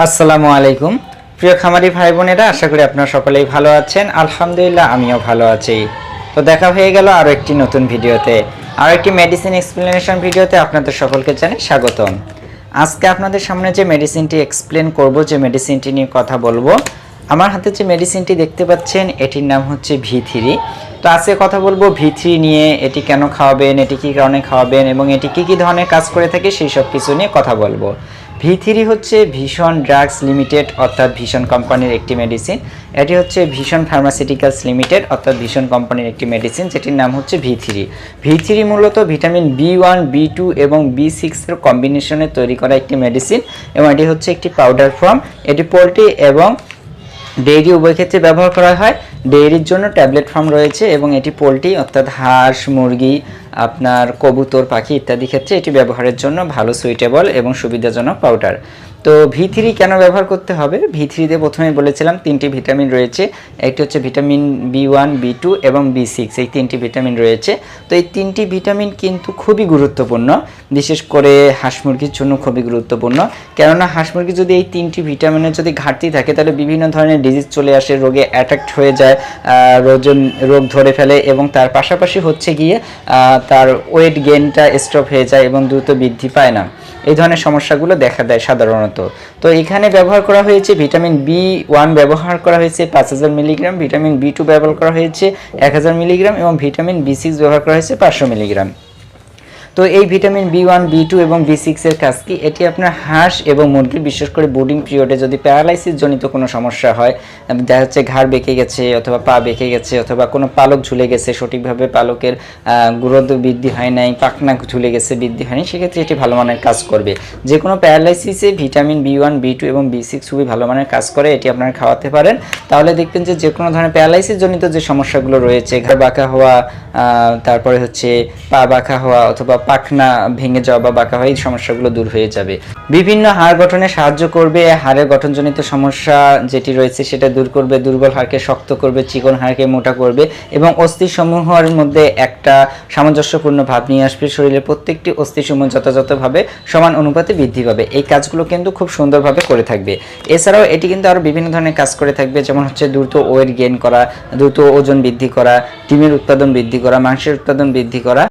আসসালামু আলাইকুম। প্রিয় খামারি ভাই বোনেরা আশা করি আপনারা সকলেই ভালো আছেন। আলহামদুলিল্লাহ, আমিও ভালো আছি। তো দেখা হয়ে গেল আরও একটি নতুন ভিডিওতে। আর একটি মেডিসিন এক্সপ্লেনেশন ভিডিওতে আপনাদের সকলকে জানাই স্বাগতম। আজকে আপনাদের সামনে যে মেডিসিনটি এক্সপ্লেন করব, যে মেডিসিনটি নিয়ে কথা বলব, আমার হাতে যে মেডিসিনটি দেখতে পাচ্ছেন, এটির নাম হচ্ছে ভি থ্রি তো আজকে কথা বলব ভি থ্রি নিয়ে, এটি কেন খাওয়াবেন, এটি কী কারণে খাওয়াবেন, এবং এটি কী কী ধরনের কাজ করে থাকে, সেই সব কিছু নিয়ে কথা বলব। ভি থ্রি হচ্ছে ভীষণ ড্রাগস লিমিটেড, অর্থাৎ ভীষণ কোম্পানির একটি মেডিসিন। এটি হচ্ছে ভীষণ ফার্মাসিউটিক্যালস লিমিটেড অর্থাৎ ভীষণ কোম্পানির একটি মেডিসিন, যেটির নাম হচ্ছে ভি থ্রি। ভি থ্রি মূলত vitamin B one, B two এবং বি সিক্সের কম্বিনেশনে তৈরি করা একটি মেডিসিন, এবং এটি হচ্ছে একটি পাউডার ফর্ম এটি পোলট্রি এবং ডেইরি উভয় ক্ষেত্রে ব্যবহার করা হয়। ডেইরির জন্য ট্যাবলেট ফার্ম রয়েছে এবং এটি পোলট্রি, অর্থাৎ হাঁস, মুরগি, আপনার কবুতর, পাখি ইত্যাদি ক্ষেত্রে এটি ব্যবহারের জন্য ভালো, সুইটেবল এবং সুবিধাজনক পাউডার। তো ভি থ্রি কেন ব্যবহার করতে হবে? ভি থ্রিতে প্রথমে বলেছিলাম তিনটি ভিটামিন রয়েছে। একটি হচ্ছে vitamin B one B two এবং বি সিক্স এই তিনটি ভিটামিন রয়েছে। তো এই তিনটি ভিটামিন কিন্তু খুবই গুরুত্বপূর্ণ। বিশেষ করে হাঁস মুরগির জন্য খুবই গুরুত্বপূর্ণ। কেননা হাঁস মুরগি যদি এই তিনটি ভিটামিনের যদি ঘাটতি থাকে, তাহলে বিভিন্ন ধরনের ডিজিজ চলে আসে, রোগে অ্যাট্যাক্ট হয়ে যায় রোজন রোগ ধরে ফেলে এবং তার পাশাপাশি হচ্ছে গিয়ে তার ওয়েট গেনটা স্টপ হয়ে যায় এবং দ্রুত বৃদ্ধি পায় না। এই ধরনের সমস্যাগুলো দেখা দেয় সাধারণত। তো এখানে ব্যবহার করা হয়েছে ভিটামিন বি ওয়ান ব্যবহার করা হয়েছে, পাঁচ হাজার মিলিগ্রাম, ভিটামিন বি টু ব্যবহার করা হয়েছে, এক হাজার মিলিগ্রাম এবং ভিটামিন বি সিক্স ব্যবহার করা হয়েছে পাঁচশো মিলিগ্রাম। তো এই vitamin B one B two এবং বি সিক্সের কাজ কি? এটি আপনার হাঁস এবং মুরগি, বিশেষ করে বোর্ডিং পিরিয়ডে যদি প্যারালাইসিস জনিত কোনো সমস্যা হয় দেখা যাচ্ছে ঘাড় বেঁকে গেছে অথবা পা বেঁকে গেছে অথবা কোনো পালক ঝুলে গেছে, সঠিকভাবে পালকের গ্রোথ বৃদ্ধি হয় নাই, পাখনা ঝুলে গেছে, বৃদ্ধি হয়নি, সেক্ষেত্রে এটি ভালো মানের কাজ করবে। যে কোনো প্যারালাইসিসে vitamin B one B two এবং বি সিক্স খুবই ভালো মানের কাজ করে, এটি আপনারা খাওয়াতে পারেন। তাহলে দেখবেন যে যে কোনো ধরনের প্যারালাইসিস জনিত যে সমস্যাগুলো রয়েছে, ঘাড় বাঁকা হওয়া তারপরে হচ্ছে পা বাঁকা হওয়া অথবা পাখনা ভেঙে যাওয়া বা বাঁকা হয় এই সমস্যাগুলো দূর হয়ে যাবে। বিভিন্ন হাড় গঠনে সাহায্য করবে হাড়ের গঠনজনিত সমস্যা যেটি রয়েছে সেটা দূর করবে, দুর্বল হাড়কে শক্ত করবে, চিকন হাড়কে মোটা করবে এবং অস্থিসমূহের মধ্যে একটা সামঞ্জস্যপূর্ণ ভাব নিয়ে আসবে। শরীরের প্রত্যেকটি অস্থিসমূহ যথাযথভাবে সমান অনুপাতে বৃদ্ধি পাবে। এই কাজগুলো কিন্তু খুব সুন্দরভাবে করে থাকবে। এছাড়াও এটি কিন্তু আরও বিভিন্ন ধরনের কাজ করে থাকবে, যেমন হচ্ছে দ্রুত ওয়েট গেইন করা, দ্রুত ওজন বৃদ্ধি করা, ডিমের উৎপাদন বৃদ্ধি করা, মাংসের উৎপাদন বৃদ্ধি করা।